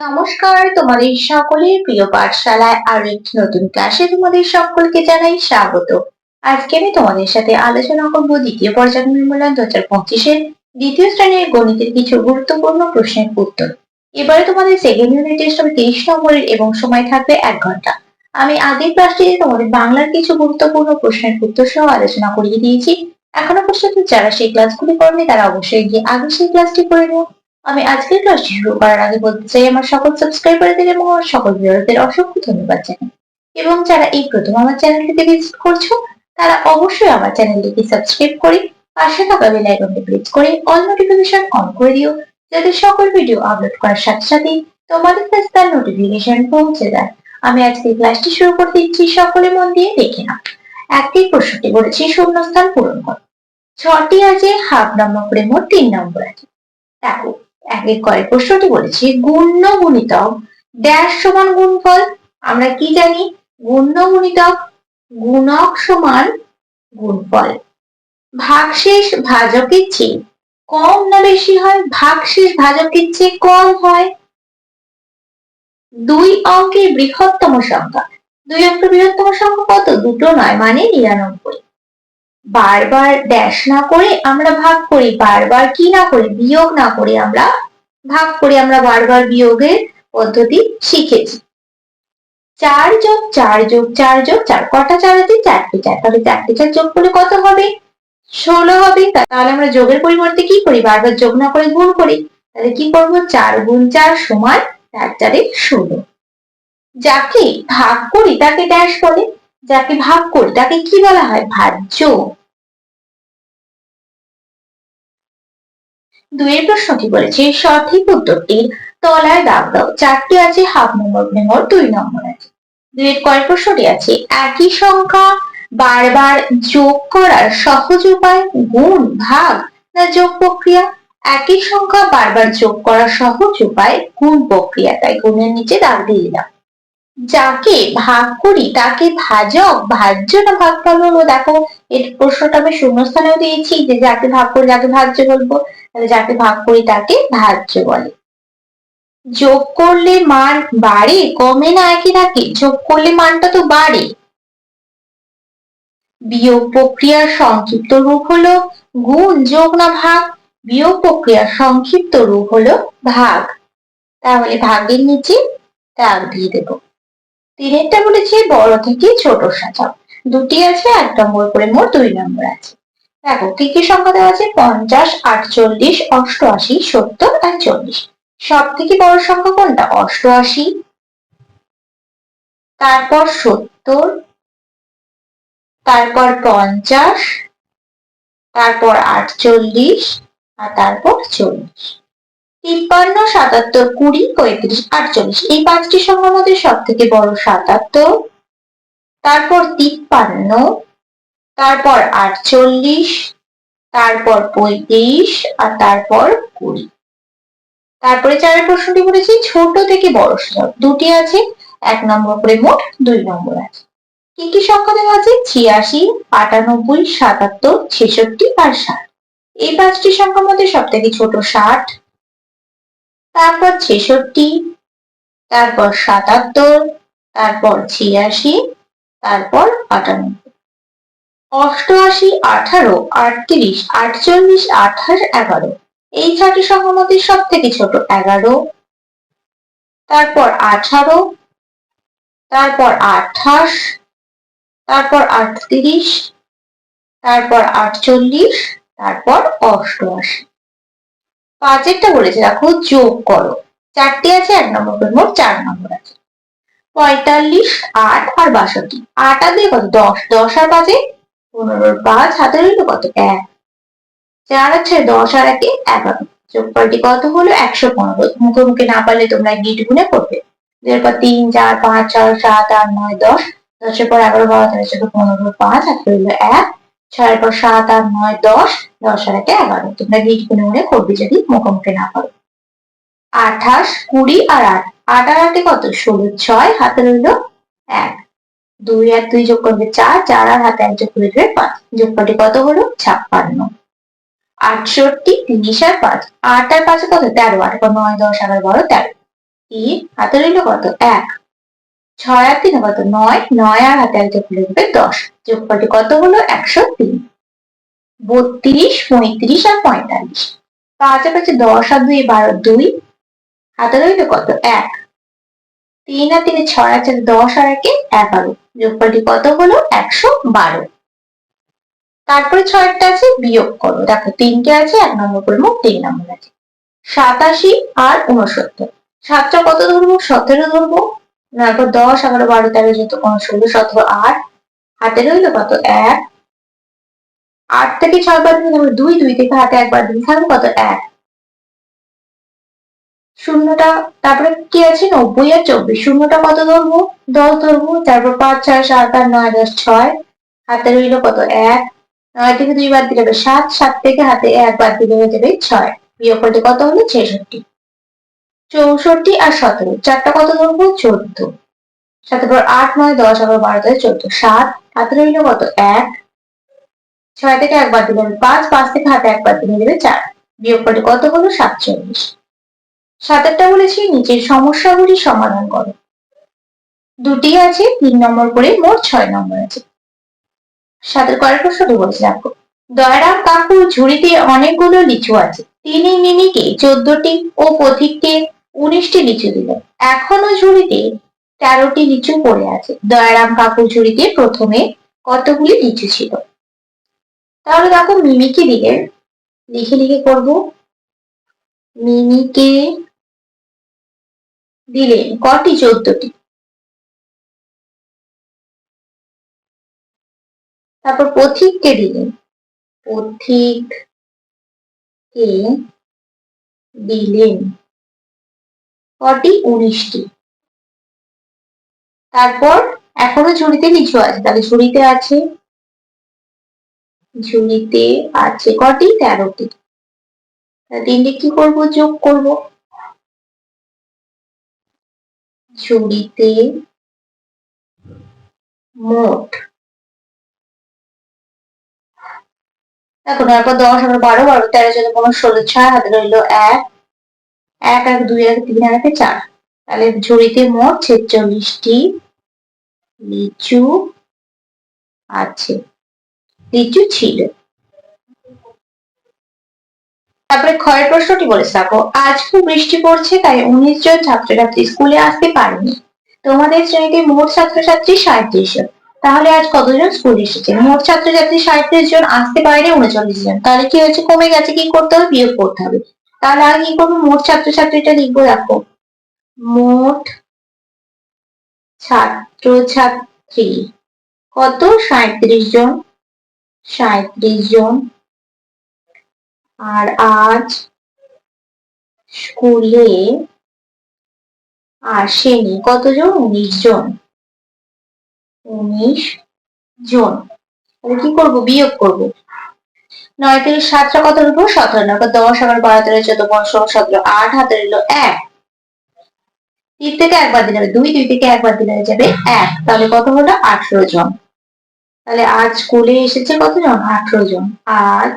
নমস্কার, তোমাদের সকলের প্রিয় পাঠশালায় আরও একটি নতুন ক্লাসে তোমাদের সকলকে জানাই স্বাগত। আজকে আমি তোমাদের সাথে আলোচনা করব দ্বিতীয় পর্যায়ক্রমিক মূল্যায়ন দু হাজার পঁচিশের দ্বিতীয় শ্রেণির গণিতের কিছু গুরুত্বপূর্ণ প্রশ্নের উত্তর। এবারে তোমাদের সেকেন্ড ইউনিট টেস্ট হবে তিরিশ নম্বরের এবং সময় থাকবে এক ঘণ্টা। আমি আগের ক্লাসটিতে তোমাদের বাংলার কিছু গুরুত্বপূর্ণ প্রশ্নের উত্তর সহ আলোচনা করিয়ে দিয়েছি। এখনও পর্যন্ত যারা সেই ক্লাসগুলি করেনি, তারা অবশ্যই গিয়ে আগে সেই ক্লাসটি করে নিও। আমি আজকের ক্লাসটি শুরু করার আগে বলতে চাই, আমার সকল সাবস্ক্রাইবারদের এবং আমার সকল ভিউয়ারদের অসংখ্য ধন্যবাদ জানাই। এবং যারা এই প্রথম আমার চ্যানেলটিতে ভিজিট করছ, তারা অবশ্যই আমার চ্যানেলটিকে সাবস্ক্রাইব করে, পাশে থাকা বেল আইকনটি প্রেস করে অল নোটিফিকেশন অন করে দিও, যাতে সকল ভিডিও আপলোড করার সাথে সাথে তোমাদের কাছে তার নোটিফিকেশন পৌঁছে যায়। আমি আজকে ক্লাসটি শুরু করতে দিচ্ছি, সকলে মন দিয়ে দেখে নাও। একটি প্রশ্নটি বলেছি, শূন্যস্থান পূরণ করো। ছটি আছে, হাফ নম্বর করে মোট তিন নম্বর আছে। দেখো একের কয়েক প্রশ্নটি বলেছি গুণ্য গুণিতক ড্যাশ সমান গুণফল, আমরা কি জানি? গুণ্য গুণিতক গুণক সমান গুণফল। ভাগশেষ ভাজকের চেয়ে কম না বেশি হয়? ভাগশেষ ভাজকের চেয়ে কম হয়। দুই অঙ্কের বৃহত্তম সংখ্যা। দুই অঙ্কের বৃহত্তম সংখ্যা কত? দুটো নয় মানে নিরানব্বই। বারবার ড্যাশ না করে আমরা ভাগ করি, বারবার কি না করি, বিয়োগ না করে আমরা ভাগ করে আমরা বারবার বিয়োগের পদ্ধতি শিখেছি। চার যোগ চার যোগ চার যোগ চার, কটা চার আছে চারটে চার, তাহলে চারটে চার যোগ করলে কত হবে? ষোলো হবে তাহলে আমরা যোগের পরিবর্তে কি করি? বারবার যোগ না করে গুণ করি, তাহলে কি করব? চার গুণ চার সমান চার চারে ষোলো। যাকে ভাগ করি তাকে ড্যাশ বলে। যাকে ভাগ করি, তাকে কি বলা হয়? ভাজ্য। দুয়ের প্রশ্নটি বলেছে? সঠিক উত্তরটির তলায় দাগ দাও। চারটি আছে, হাফ নম্বর মেমোর দুই নম্বর আছে। দুয়ের কয় প্রশ্নটি আছে, একই সংখ্যা বারবার যোগ করার সহজ উপায় গুণ, ভাগ না যোগ প্রক্রিয়া? একই সংখ্যা বারবার যোগ করার সহজ উপায় গুণ প্রক্রিয়া। তাই গুণের নিচে দাগ দিয়ে দিলাম যাকে ভাগ করি, তাকে ভাজক ভাজ্য না ভাগ হলো দেখো এর প্রশ্নটা আমি শূন্যস্থানেও দিয়েছি, যে যাকে ভাগ করি, যাকে ভাজ্য বলব, তাহলে যাকে ভাগ করি, তাকে ভাজ্য বলে। যোগ করলে মান বাড়ে, কমে না একই থাকে, যোগ করলে মানটা তো বাড়ে। বিয়োগ প্রক্রিয়ার সংক্ষিপ্ত রূপ হলো গুণ, যোগ না ভাগ, বিয়োগ প্রক্রিয়ার সংক্ষিপ্ত রূপ হলো ভাগ। তাহলে ভাগের নিচে দাগ দিয়ে দেব। তিনেরটা বলেছি বড় থেকে ছোট সাজাও। দুটি আছে, এক নম্বর করে মোট দুই নম্বর আছে। দেখো, কি কি সংখ্যা দেওয়া আছে? পঞ্চাশ, আটচল্লিশ, অষ্টআশি, সত্তর আর চল্লিশ সব থেকে বড় সংখ্যা কোনটা? অষ্টআশি। তারপর সত্তর। তারপর পঞ্চাশ। তারপর আটচল্লিশ। আর তারপর চল্লিশ। তিপ্পান্ন, সাতাত্তর, কুড়ি, পঁয়ত্রিশ, আটচল্লিশ। এই পাঁচটি সংখ্যার মধ্যে সব থেকে বড় সাতাত্তর, তারপর তিপ্পান্ন, তারপর আটচল্লিশ, তারপর পঁয়ত্রিশ, আর তারপর কুড়ি। তারপরে চারের প্রশ্নটি বলেছি, ছোট থেকে বড় সূচক দুটি আছে, এক নম্বর করে মোট দুই নম্বর আছে। কি কি সংখ্যা দেওয়া আছে? ছিয়াশি, আটানব্বই, সাতাত্তর, ছেষট্টি, আর ষাট। এই পাঁচটি সংখ্যার মধ্যে সব থেকে ছোট ষাট। তারপর ছেষট্টি, তারপর সাতাত্তর, তারপর ছিয়াশি, তারপর আটানব্বই। অষ্টআশি, আঠারো, আটত্রিশ, আটচল্লিশ, আঠাশ, এগারো। এই সংখ্যার মধ্যে সব থেকে ছোট, এগারো। তারপর আঠারো, তারপর আঠাশ, তারপর আটত্রিশ, তারপর আটচল্লিশ, তারপর অষ্টআশি। পাঁচেরটা বলেছে দেখো যোগ করো। চারটি আছে, এক নম্বর করে মোট চার নম্বর আছে। পঁয়তাল্লিশ, আট আর বাষট্টি। আট আর দিয়ে কত? দশ। দশ আর পাঁচে? পনেরোর পাঁচ হাতে রইল কত? এক। চার আছে, দশ আর একে এগারো। যোগফলটি কত হলো? একশো পনেরো। মুখে মুখে না পারলে তোমরা গিট গুনে করবে। এরপর তিন, চার, পাঁচ, ছয়, সাত, আট, নয়, দশ। দশের পর এগারো, বারো, তেরো, চোদ্দ, পনেরো পাঁচ হাতে রইল এক। ছয়ের পর সাত আট নয় দশ দশ আর একে এগারো। তোমরা গিট গুনে গুনে করবে যদি মুখোমুখি না করো। আঠাশ, কুড়ি আর আট। আট আর আটে কত? ষোলো, ছয়, হাতে রইল এক। দুই আর দুই যোগ করবে চার চার আর হাতে এক যোগ করবে পাঁচ। যোগফলটি কত হলো? ছাপ্পান্ন। আটষট্টি, তিরিশ আর পাঁচ। আট আর পাঁচে কত? তেরো। আট নয়, দশ, এগারো, বারো, তেরো। তিন, হাতে রইল কত? এক। ছয় আর তিন কত নয় নয় আর হাতে একটা খুলে দেবে দশ। যোগফলটি কত হলো? একশো তিন। বত্রিশ, পঁয়ত্রিশ আর পঁয়তাল্লিশ। পাঁচ আর পাঁচে দশ আর দুই, বারো, দুই। হাতে রইল কত? এক। তিন আর তিনে ছয় আছে, দশ আর একে এগারো। যোগফলটি কত হলো? একশো বারো। তারপরে ছয়টা আছে, বিয়োগ করো। দেখো, তিনটে আছে, এক নম্বর করব, তিন নম্বর আছে। সাতাশি আর উনসত্তর। সাতটা কত ধরবো? সতেরো ধরবো। তারপর দশ, এগারো, বারো, তেরো, চোদ্দ, পনেরো, ষোলো, সতেরো, আট। হাতে রইল কত? এক। আট থেকে ছয় বার দিন দুই দুই থেকে হাতে একবার দিলে থাকবে কত? এক। শূন্যটা, তারপরে কি আছে? নব্বই আর চব্বিশ। শূন্যটা কত ধরবো? দশ ধরবো। তারপর পাঁচ, ছয়, সাত, আট, নয়, দশ, ছয়। হাতে রইল কত? এক। নয় থেকে দুই বার দিলে সাত। সাত থেকে হাতে এক বার দিলে হয়ে যাবে ছয়। বিয়োগফলটি কত হলো? ছেষট্টি। চৌষট্টি আর সতেরো। চারটা কত ধরবো? চোদ্দ। সাথে পর আট, নয়, দশ, আবার বারো তেরো চোদ্দ। সাত হাতে রইল কত? এক। ছয় থেকে একবার দিলে পাঁচ পাঁচ থেকে হাতে একবার দিলে দেবে চার। বিয়োগফলটি কত হলো? সাতচল্লিশ। সাতেরটা বলেছি, নিচের সমস্যাগুলি সমাধান করো। দুটি আছে, তিন নম্বর করে মোট ছয় নম্বর আছে। সাতের কয়েক প্রশ্নটি বলছে, দেখো। দয়রাম কাকুর ঝুড়িতে অনেকগুলো লিচু আছে। তিনি মিমিকে, চোদ্দটি ও পথিককে উনিশটি লিচু দিল। এখনও ঝুড়িতে তেরোটি লিচু পড়ে আছে। দয়ারাম কাকুর ঝুড়িতে প্রথমে কতগুলি লিচু ছিল? তাহলে দেখো মিমিকে দিলেন লিখে লিখে করব। মিমিকে দিলেন কটি? চোদ্দটি। তারপর পথিককে দিলেন পথিক কে দিলেন কটি উনিশটি। তারপর এখনও ঝুড়িতে লিচু আছে, তাহলে ঝুড়িতে আছে। ঝুড়িতে আছে কটি? তেরোটি। তিনটে কি করব? যোগ করব। ঝুড়িতে মোট। দেখো, তারপর দশ এগারো বারো বারো, তেরো, চোদ্দ, পনেরো, ষোলো, ছয় হাতে রইল এক এক এক দুই এক তিন এক চার। তাহলে ঝুড়িতে মোট ছেচল্লিশটি লিচু আছে। লিচু ছিল। তারপরে ক্ষয়ের প্রশ্নটি বলেছে দেখো আজ খুব বৃষ্টি পড়ছে, তাই উনিশ জন ছাত্রছাত্রী স্কুলে আসতে পারেনি। তোমাদের শ্রেণীতে মোট ছাত্রছাত্রী সাঁত্রিশ জন। তাহলে আজ কতজন স্কুল এসেছে? মোট ছাত্রছাত্রী সাঁত্রিশ জন, আসতে পারেনি উনচল্লিশ জন। তাহলে কি হয়েছে? কমে গেছে, কি করতে হবে? বিয়োগ করতে হবে। তাহলে আগে কি করব? মোট ছাত্রছাত্রীটা লিখব দেখো। মোট ছাত্রছাত্রী। কত? সাঁত্রিশ জন। সাঁত্রিশ জন। আর আজ স্কুলে আসেনি কতজন উনিশ জন। উনিশ জন। কি করব? বিয়োগ করব। নয় থেকে সাতটা কত রূপ সতেরো। নয় দশ এগারো বারো তেরো চোদ্দ, পনেরো, ষোলো, সতেরো, আট, হাতে রইল এক। তিন থেকে একবার দিলে দুই দুই থেকে একবার দিলে যাবে এক। তাহলে কত হলো? আঠেরো জন। তাহলে আজ স্কুলে এসেছে কতজন? আঠেরো জন। আজ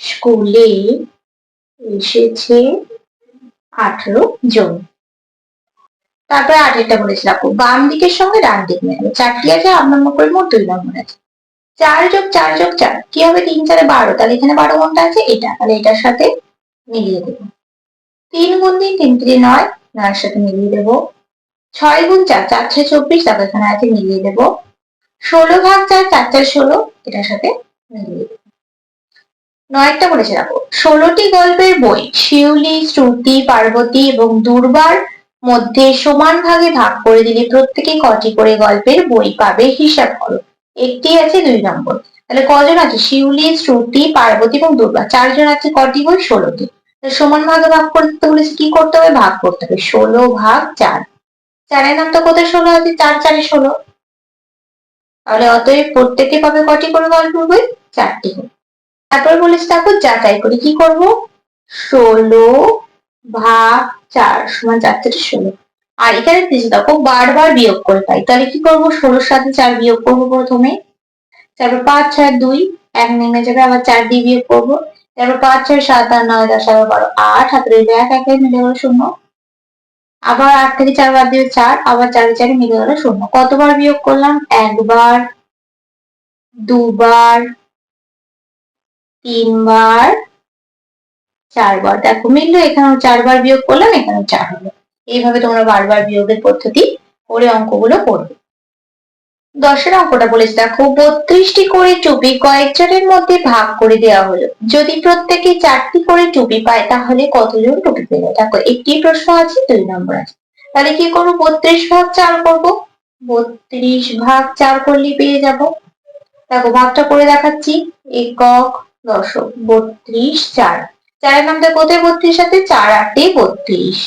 স্কুলে এসেছে আঠেরো জন। তারপরে আঠেরোটা বলেছিলাম। বাম দিকের সঙ্গে ডান দিক মেলাবে চারটি আছে, আট নম্বর করে মোট দুই নম্বর আছে। চার যোগ চার যোগ চার, কি হবে তিন চারে বারো? তাহলে এখানে বারো ঘণ্টা আছে, এটা, তাহলে এটার সাথে মিলিয়ে দেবো। তিন গুণ তিন তিন তিন নয়, নয়ের সাথে মিলিয়ে দেবো। ছয় গুণ চার চার ছয় চব্বিশ, তারপর এখানে আছে মিলিয়ে দেবো। ষোলো ভাগ চার চার চার ষোলো, এটার সাথে মিলিয়ে দেবো। নয়টা বলেছে, দেখো, ষোলোটি গল্পের বই, শিউলি, শ্রুতি, পার্বতী এবং দুর্বার মধ্যে সমান ভাগে ভাগ করে দিলে প্রত্যেকে কটি করে গল্পের বই পাবে, হিসাব করো। একটি আছে, দুই নম্বর। তাহলে কজন আছে? শিউলি, শ্রুতি, পার্বতী এবং দুর্গা। চারজন আছে কটি বই ষোলোটি। সমান ভাগে ভাগ করতে বলেছে কি করতে হবে? ভাগ করতে হবে। ষোলো ভাগ চার। চারের নামটা কোথায় ষোলো আছে? চার, চারে ষোলো। তাহলে অতএব প্রত্যেকে পাবে কটি করে গল্প বই চারটি করে। তারপর বলেছে দেখো, যাচাই করি কি করব? ষোলো ভাগ চার সমান চার থেকে ষোলো। আর এখানে দেখো, বারবার বিয়োগ করে পাই। তাহলে কি করব? ষোলোর সাথে চার বিয়োগ করব প্রথমে। তারপর পাঁচ, ছয়, দুই, এক নেমে যাবে, আবার চার দিয়ে বিয়োগ করব। তারপর পাঁচ, ছয়, সাত, আট, নয়, দশ, এগারো, বারো, আট, হাতে এক এক, মিলে গেল শূন্য। আবার আট থেকে চার বাদ দিয়ে চার, আবার চারে চারে, মিলে গেল শূন্য। কতবার বিয়োগ করলাম? একবার, দুবার, তিনবার, চারবার। দেখো, মিললো, এখানেও চারবার বিয়োগ করলাম, এখানেও চার হলো। এইভাবে তোমরা বারবার বিয়োগের পদ্ধতি করে অঙ্কগুলো করবে। দশের অঙ্কটা বলেছে, দেখো, বত্রিশটি করে টুপি কয়েকজনের মধ্যে ভাগ করে দেওয়া হলো। যদি প্রত্যেকে চারটি করে টুপি পায়, তাহলে কতজন টুপি পেল? দেখো, একটি প্রশ্ন আছে, দুই নম্বর আছে। তাহলে কি করব? বত্রিশ ভাগ চার করব? বত্রিশ ভাগ চার করলে পেয়ে যাব। দেখো, ভাগটা করে দেখাচ্ছি, একক দশক, বত্রিশ চার। চারের নামটা কোথায় বত্রিশ আছে? চার আটে বত্রিশ।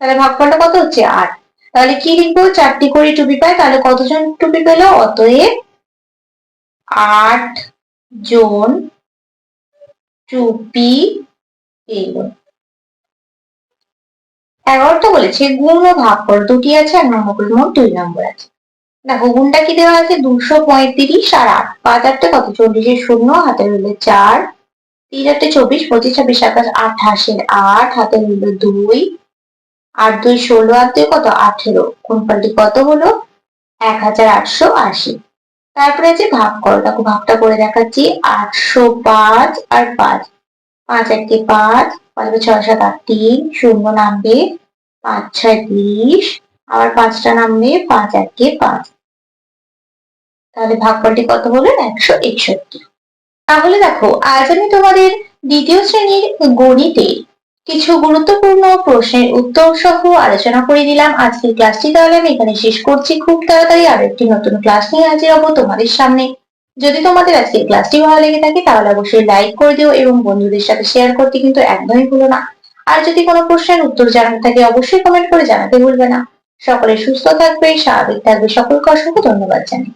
তাহলে ভাগফলটা কত হচ্ছে আট? তাহলে কি লিখব? চারটি করে টুপি পায় তাহলে কতজন টুপি পেল? অতএব আট জন টুপি পেল। এগারোটা বলেছে গুণ ও ভাগ করো দুটি আছে, এক নম্বর মোট দুই নম্বর আছে। দেখো, গুণটা কি দেওয়া আছে? দুশো পঁয়ত্রিশ আর আট। পাঁচ আটটা কত? চল্লিশের শূন্য, হাতে রইল চার। তিন আটটে চব্বিশ, পঁচিশ, ছাব্বিশ, সাতাশ, আঠাশের আট, হাতে রইল দুই। আট দুই ষোলো আর দুই কত? আঠেরো। কোনফলটি কত হলো? এক হাজার আটশো আশি। তারপরে আছে ভাগ করো, দেখো ভাগটা করে দেখাচ্ছি। আটশো পাঁচ আর পাঁচ। পাঁচ একটি পাঁচ পাঁচ ছয় সাত আট তিন, শূন্য নামবে। পাঁচ ছয় তিরিশ আবার পাঁচটা নামবে, পাঁচ একে পাঁচ। তাহলে ভাগফলটি কত হলো? একশো একষট্টি। তাহলে দেখো, আজ আমি তোমাদের দ্বিতীয় শ্রেণির গণিতের কিছু গুরুত্বপূর্ণ প্রশ্নের উত্তর সহ আলোচনা করে দিলাম আজকের ক্লাসটি। তাহলে আমি এখানে শেষ করছি। খুব তাড়াতাড়ি আরও একটি নতুন ক্লাস নিয়ে হাজির হব তোমাদের সামনে। যদি তোমাদের আজকের ক্লাসটি ভালো লেগে থাকে, তাহলে অবশ্যই লাইক করে দিও এবং বন্ধুদের সাথে শেয়ার করতে কিন্তু একদমই ভুলো না। আর যদি কোনো প্রশ্নের উত্তর জানাতে থাকে, অবশ্যই কমেন্ট করে জানাতে ভুলবে না। সকলে সুস্থ থাকবে, স্বাভাবিক থাকবে। সকলকে অসংখ্য ধন্যবাদ জানাই।